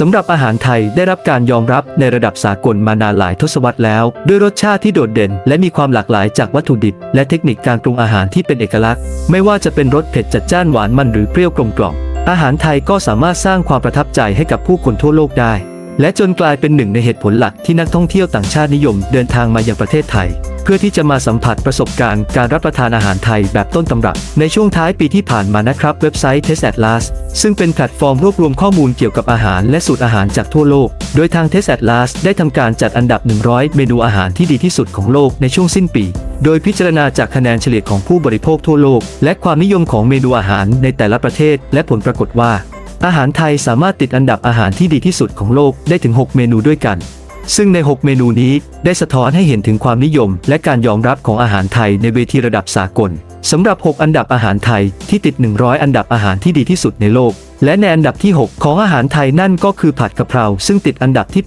สำหรับอาหารไทยได้รับการยอมรับในระดับสากลมานานหลายทศวรรษแล้ว ด้วยรสชาติที่โดดเด่น และมีความหลากหลายจากวัตถุดิบ และเทคนิคการปรุงอาหารที่เป็นเอกลักษณ์ ไม่ว่าจะเป็นรสเผ็ดจัดจ้านหวานมันหรือเปรี้ยวกลมกล่อมอาหารไทยก็สามารถสร้างความประทับใจให้กับผู้คนทั่วโลกได้ และจนกลายเป็นหนึ่งในเหตุผลหลักที่นักท่องเที่ยวต่างชาตินิยม เดินทางมายังประเทศไทย เพื่อที่จะมาสัมผัสประสบการณ์การรับประทานอาหารไทยแบบต้นตำรับ ในช่วงท้ายปีที่ผ่านมานะครับเว็บไซต์ Taste Atlas ซึ่งเป็นแพลตฟอร์มรวบรวมข้อมูลเกี่ยวกับอาหารและสูตรอาหารจากทั่วโลก โดยทาง Taste Atlas ได้ทำการจัดอันดับ 100 เมนูอาหารที่ดีที่สุดของโลกในช่วงสิ้นปี โดยพิจารณาจากคะแนนเฉลี่ยของผู้บริโภคทั่วโลก และความนิยมของเมนูอาหารในแต่ละประเทศ และผลปรากฏว่า อาหารไทยสามารถติดอันดับอาหารที่ดีที่สุดของโลกได้ถึง 6 เมนูด้วยกัน ซึ่งใน 6 เมนูนี้ได้สะท้อนให้เห็นถึงความนิยม และการยอมรับของอาหารไทยในเวทีระดับสากลสำหรับ 6 อันดับอาหารไทยที่ติด 100 อันดับอาหารที่ดีที่สุดในโลก และในอันดับที่ 6 ของอาหารไทยนั่นก็คือผัดกะเพราซึ่งติดอันดับที่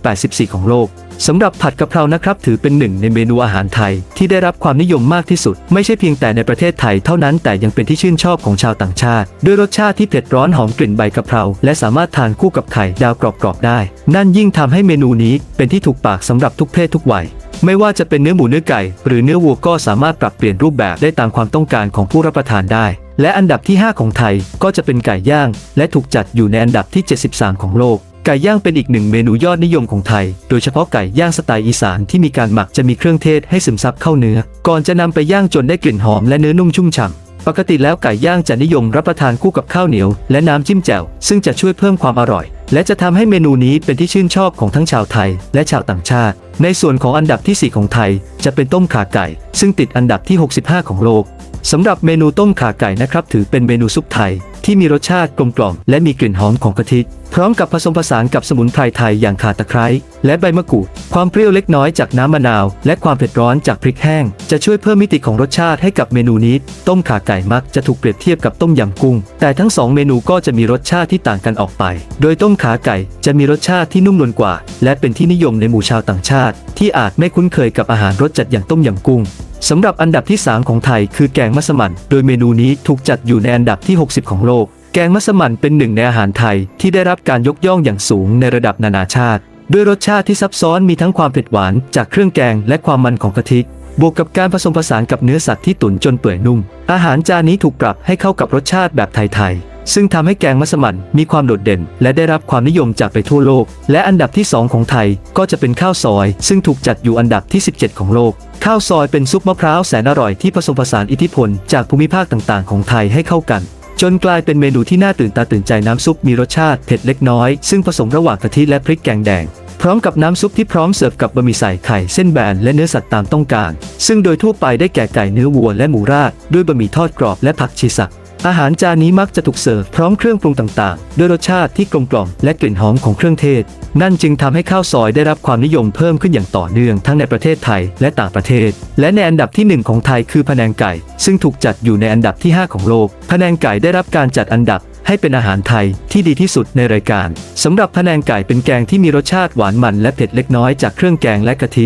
84 ของโลก สำหรับผัดกะเพรานะครับ ถือเป็นหนึ่งในเมนูอาหารไทย ที่ได้รับความนิยมมากที่สุด ไม่ใช่เพียงแต่ในประเทศไทยเท่านั้นแต่ยังเป็นที่ชื่นชอบของชาวต่างชาติ ด้วยรสชาติที่เผ็ดร้อนหอมกลิ่นใบกะเพรา และสามารถทานคู่กับไข่ดาวกรอบๆได้ นั่นยิ่งทำให้เมนูนี้เป็นที่ถูกปากสำหรับทุกเพศทุกวัยไม่ว่าจะเป็นเนื้อหมูเนื้อไก่ หรือเนื้อวัวก็สามารถปรับเปลี่ยนรูปแบบได้ตามความต้องการของผู้รับประทานได้ และอันดับที่ 5 ของไทยก็จะเป็นไก่ย่าง และถูกจัดอยู่ในอันดับที่ 73 ของโลก ไก่ย่างเป็นอีกหนึ่งเมนูยอดนิยมของไทย โดยเฉพาะไก่ย่างสไตล์อีสานที่มีการหมักจะมีเครื่องเทศให้ซึมซับเข้าเนื้อ ก่อนจะนำไปย่างจนได้กลิ่นหอมและเนื้อนุ่มชุ่มฉ่ำ ปกติแล้วไก่ย่างจะนิยมรับประทานคู่กับข้าวเหนียว และน้ำจิ้มแจ่ว ซึ่งจะช่วยเพิ่มความอร่อย และจะทำให้เมนูนี้เป็นที่ชื่นชอบของทั้งชาวไทย และชาวต่างชาติ ในส่วนของอันดับที่ 4 ของไทย จะเป็นต้มข่าไก่ ซึ่งติดอันดับที่ 65 ของโลก สำหรับเมนูต้มข่าไก่นะครับ ถือเป็นเมนูซุปไทย ที่มีรสชาติกลมกล่อมและมีกลิ่นหอมของกะทิ พร้อมกับผสมผสานกับสมุนไพรไทยอย่างข่าตะไคร้และใบมะกรูด ความเปรี้ยวเล็กน้อยจากน้ำมะนาว และความเผ็ดร้อนจากพริกแห้ง จะช่วยเพิ่มมิติของรสชาติให้กับเมนูนี้ ต้มข่าไก่มักจะถูกเปรียบเทียบกับต้มยำกุ้ง แต่ทั้งสองเมนูก็จะมีรสชาติที่ต่างกันออกไป โดยต้มขาไก่จะมีรสชาติที่นุ่มนวลกว่า และเป็นที่นิยมในหมู่ชาวต่างชาติ ที่อาจไม่คุ้นเคยกับอาหารรสจัดอย่างต้มยำกุ้ง สำหรับอันดับที่ 3 ของไทยคือแกงมัสมั่น โดยเมนูนี้ถูกจัดอยู่ในอันดับที่ 60 ของโลก แกงมัสมั่นเป็นหนึ่งในอาหารไทยที่ได้รับการยกย่องอย่างสูงในระดับนานาชาติ ด้วยรสชาติที่ซับซ้อนมีทั้งความเผ็ดหวานจากเครื่องแกงและความมันของกะทิ บวกกับการผสมผสานกับเนื้อสัตว์ที่ตุ๋นจนเปื่อยนุ่ม อาหารจานนี้ถูกปรับให้เข้ากับรสชาติแบบไทยๆ ซึ่งทำให้แกงมัสมั่นมีความโดดเด่น และได้รับความนิยมจากไปทั่วโลก และอันดับที่ 2 ของไทยก็จะเป็นข้าวซอย ซึ่งถูกจัดอยู่อันดับที่ 17 ของโลก ข้าวซอยเป็นซุปมะพร้าวแสนอร่อยที่ผสมผสานอิทธิพลจากภูมิภาคต่างๆ ของไทยให้เข้ากันจนกลายเป็นเมนูที่น่าตื่นตาตื่นใจน้ำซุปมีรสชาติเผ็ดเล็กน้อย ซึ่งผสมระหว่างกะทิและพริกแกงแดง พร้อมกับน้ำซุปที่พร้อมเสิร์ฟกับบะหมี่ใส่ไข่เส้นแบนและเนื้อสัตว์ตามต้องการ ซึ่งโดยทั่วไปได้แก่ไก่เนื้อวัวและหมูราดด้วยบะหมี่ทอดกรอบและผักชีสัก อาหารจานนี้มักจะถูกเสิร์ฟพร้อมเครื่องปรุงต่างๆ ด้วยรสชาติที่กลมกล่อมและกลิ่นหอมของเครื่องเทศ นั่นจึงทำให้ข้าวซอยได้รับความนิยมเพิ่มขึ้นอย่างต่อเนื่องทั้งในประเทศไทยและต่างประเทศ และในอันดับที่หนึ่งของไทยคือพะแนงไก่ ซึ่งถูกจัดอยู่ในอันดับที่ 5 ของโลกพะแนงไก่ได้รับการจัดอันดับให้เป็นอาหารไทยที่ดีที่สุดในรายการสำหรับพะแนงไก่เป็นแกงที่มีรสชาติหวานมันและเผ็ดเล็กน้อยจากเครื่องแกงและกะทิ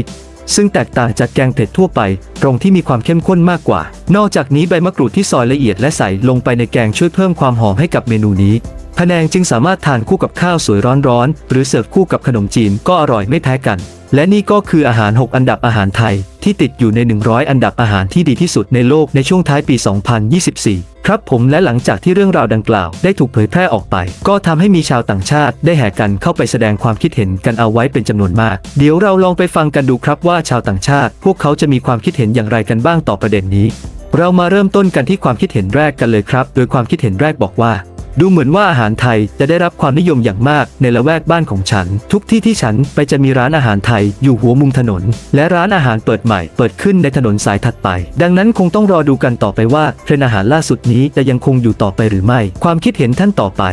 ซึ่งแตกต่างจากแกงเผ็ดทั่วไป ตรงที่มีความเข้มข้นมากกว่า นอกจากนี้ใบมะกรูดที่ซอยละเอียดและใส่ลงไปในแกงช่วยเพิ่มความหอมให้กับเมนูนี้พะแนงจึงสามารถทานคู่กับข้าวสวยร้อนๆ หรือเสิร์ฟคู่กับขนมจีนก็อร่อยไม่แพ้กัน และนี่ก็คืออาหาร 6 อันดับอาหารไทย ที่ติดอยู่ใน 100 อันดับอาหารที่ดีที่สุดในโลกในช่วงท้ายปี 2024 ครับผมและหลังจากที่เรื่องราวดังกล่าวได้ถูกเผยแพร่ออกไป ก็ทำให้มีชาวต่างชาติได้แห่กันเข้าไปแสดงความคิดเห็นกันเอาไว้เป็นจำนวนมาก เดี๋ยวเราลองไปฟังกันดูครับว่าชาวต่างชาติ พวกเขาจะมีความคิดเห็นอย่างไรกันบ้างต่อประเด็นนี้ เรามาเริ่มต้นกันที่ความคิดเห็นแรกกันเลยครับ โดยความคิดเห็นแรกบอกว่า ดูเหมือนว่าอาหารไทยจะได้รับความนิยมอย่างมากในละแวกบ้านของฉัน ทุกที่ที่ฉันไปจะมีร้านอาหารไทยอยู่หัวมุมถนน และร้านอาหารเปิดใหม่เปิดขึ้นในถนนสายถัดไป ดังนั้นคงต้องรอดูกันต่อไปว่าเทรนอาหารล่าสุดนี้จะยังคงอยู่ต่อไปหรือไม่ ความคิดเห็นท่านต่อไป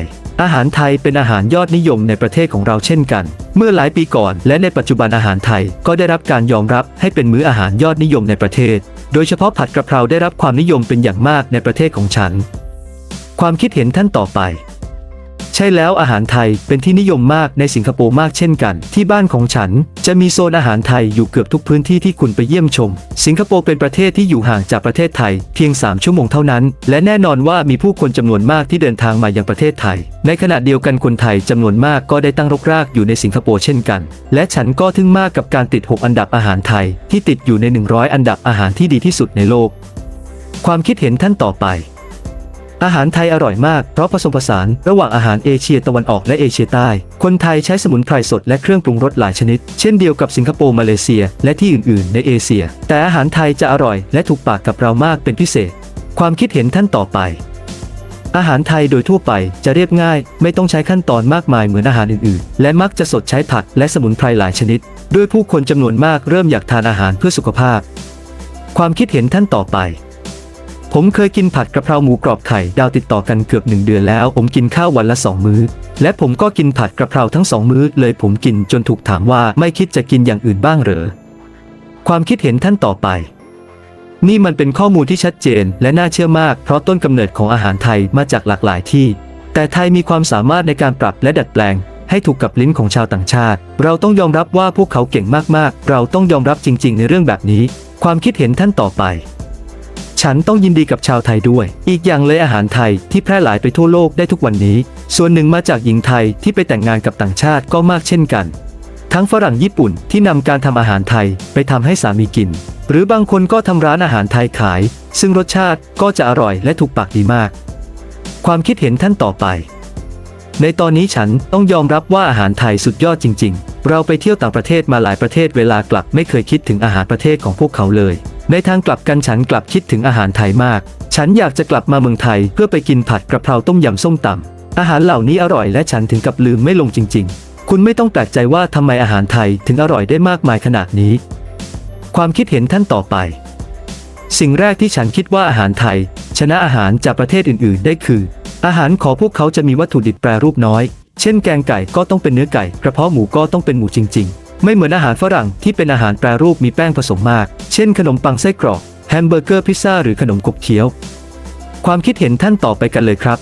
อาหารไทยเป็นอาหารยอดนิยมในประเทศของเราเช่นกัน เมื่อหลายปีก่อนและในปัจจุบันอาหารไทยก็ได้รับการยอมรับให้เป็นมื้ออาหารยอดนิยมในประเทศ โดยเฉพาะผัดกระเพราได้รับความนิยมเป็นอย่างมากในประเทศของฉัน ความคิดเห็นท่านต่อไป ใช่แล้วอาหารไทยเป็นที่นิยมมากในสิงคโปร์มากเช่นกัน ที่บ้านของฉัน จะมีโซนอาหารไทยอยู่เกือบทุกพื้นที่ที่คุณไปเยี่ยมชม สิงคโปร์เป็นประเทศที่อยู่ห่างจากประเทศไทย เพียง 3 ชั่วโมงเท่านั้น และแน่นอนว่ามีผู้คนจำนวนมากที่เดินทางมายังประเทศไทย ในขณะเดียวกันคนไทยจำนวนมากก็ได้ตั้งรกรากอยู่ในสิงคโปร์เช่นกัน และฉันก็ทึ่งมากกับการติด 6 อันดับอาหารไทย ที่ติดอยู่ใน 100 อันดับอาหารที่ดีที่สุดในโลก ความคิดเห็นท่านต่อไป อาหารไทยอร่อยมาก เพราะผสมผสานระหว่างอาหารเอเชียตะวันออกและเอเชียใต้ คนไทยใช้สมุนไพรสดและเครื่องปรุงรสหลายชนิด เช่นเดียวกับสิงคโปร์มาเลเซีย และที่อื่น ๆ ในเอเชีย แต่อาหารไทยจะอร่อยและถูกปากกับเรามากเป็นพิเศษ ความคิดเห็นท่านต่อไป อาหารไทยโดยทั่วไปจะเรียบง่าย ไม่ต้องใช้ขั้นตอนมากมายเหมือนอาหารอื่น ๆ และมักจะสดใช้ผักและสมุนไพรหลายชนิด ด้วยผู้คนจำนวนมากเริ่มอยากทานอาหารเพื่อสุขภาพ ความคิดเห็นท่านต่อไป ผมเคยกินผัดกระเพราหมูกรอบไข่ดาวติดต่อกันเกือบหนึ่งเดือนแล้ว ผมกินข้าววันละสองมื้อ และผมก็กินผัดกระเพราทั้งสองมื้อ เลยผมกินจนถูกถามว่าไม่คิดจะกินอย่างอื่นบ้างเหรอ ความคิดเห็นท่านต่อไป นี่มันเป็นข้อมูลที่ชัดเจนและน่าเชื่อมาก เพราะต้นกำเนิดของอาหารไทยมาจากหลากหลายที่ แต่ไทยมีความสามารถในการปรับและดัดแปลง ให้ถูกกับลิ้นของชาวต่างชาติ เราต้องยอมรับว่าพวกเขาเก่งมากๆ เราต้องยอมรับจริง ๆ ในเรื่องแบบนี้ ความคิดเห็นท่านต่อไป ฉันต้องยินดีกับชาวไทยด้วย อีกอย่างเลยอาหารไทยที่แพร่หลายไปทั่วโลกได้ทุกวันนี้ ส่วนหนึ่งมาจากหญิงไทยที่ไปแต่งงานกับต่างชาติก็มากเช่นกัน ทั้งฝรั่งญี่ปุ่นที่นำการทำอาหารไทยไปทำให้สามีกิน หรือบางคนก็ทำร้านอาหารไทยขาย ซึ่งรสชาติก็จะอร่อยและถูกปากดีมาก ความคิดเห็นท่านต่อไป ในตอนนี้ฉันต้องยอมรับว่าอาหารไทยสุดยอดจริง ๆ เราไปเที่ยวต่างประเทศมาหลายประเทศเวลากลับไม่เคยคิดถึงอาหารประเทศของพวกเขาเลย ในทางกลับกันฉันกลับคิดถึงอาหารไทยมาก ฉันอยากจะกลับมาเมืองไทยเพื่อไปกินผัดกระเพราต้มยำส้มตำอาหารเหล่านี้อร่อยและฉันถึงกับลืมไม่ลงจริง ๆ คุณไม่ต้องแปลกใจว่าทำไมอาหารไทยถึงอร่อยได้มากมายขนาดนี้ ความคิดเห็นท่านต่อไป สิ่งแรกที่ฉันคิดว่าอาหารไทย ชนะอาหารจากประเทศอื่น ๆ ได้คือ อาหารของพวกเขาจะมีวัตถุดิบแปรรูปน้อย เช่น แกงไก่ก็ต้องเป็นเนื้อไก่ กระเพาะหมูก็ต้องเป็นหมูจริง ๆ ไม่เหมือนอาหารฝรั่งที่เป็นอาหารแปรรูปมีแป้งผสมมาก เช่นขนมปังไส้กรอกแฮมเบอร์เกอร์พิซซ่าหรือขนมกบเคี้ยว ความคิดเห็นท่านต่อไปกันเลยครับ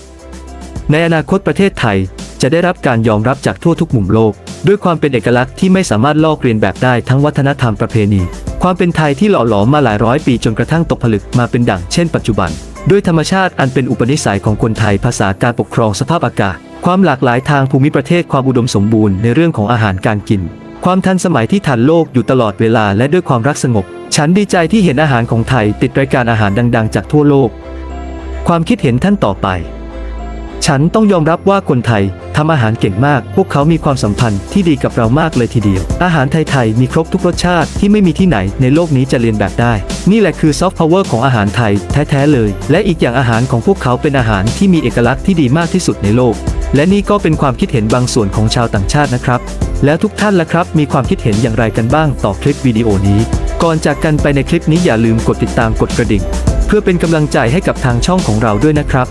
ในอนาคตประเทศไทยจะได้รับการยอมรับจากทั่วทุกมุมโลก ด้วยความเป็นเอกลักษณ์ที่ไม่สามารถลอกเรียนแบบได้ทั้งวัฒนธรรมประเพณี ความเป็นไทยที่หล่อหลอมมาหลายร้อยปีจนกระทั่งตกผลึกมาเป็นดั่งเช่นปัจจุบัน ด้วยธรรมชาติอันเป็นอุปนิสัยของคนไทยภาษาการปกครองสภาพอากาศ ความหลากหลายทางภูมิประเทศความอุดมสมบูรณ์ในเรื่องของอาหารการกิน ความทันสมัยที่ทันโลกอยู่ตลอดเวลาและด้วยความรักสงบ ฉันดีใจที่เห็นอาหารของไทยติดรายการอาหารดัง ๆ จากทั่วโลก ความคิดเห็นท่านต่อไป ฉันต้องยอมรับว่าคนไทยทำอาหารเก่งมาก พวกเขามีความสัมพันธ์ที่ดีกับเรามากเลยทีเดียว อาหารไทยๆ มีครบทุกรสชาติที่ไม่มีที่ไหนในโลกนี้จะเรียนแบบได้ นี่แหละคือซอฟต์พาวเวอร์ของอาหารไทยแท้ๆเลย และอีกอย่างอาหารของพวกเขาเป็นอาหารที่มีเอกลักษณ์ที่ดีมากที่สุดในโลก และนี่ก็เป็นความคิดเห็นบางส่วนของชาวต่างชาตินะครับ แล้วทุกท่านล่ะครับ มีความคิดเห็นอย่างไรกันบ้างต่อคลิปวิดีโอนี้ ก่อนจากกันไปในคลิปนี้อย่าลืมกดติดตามกดกระดิ่ง เพื่อเป็นกำลังใจให้กับทางช่องของเราด้วยนะครับ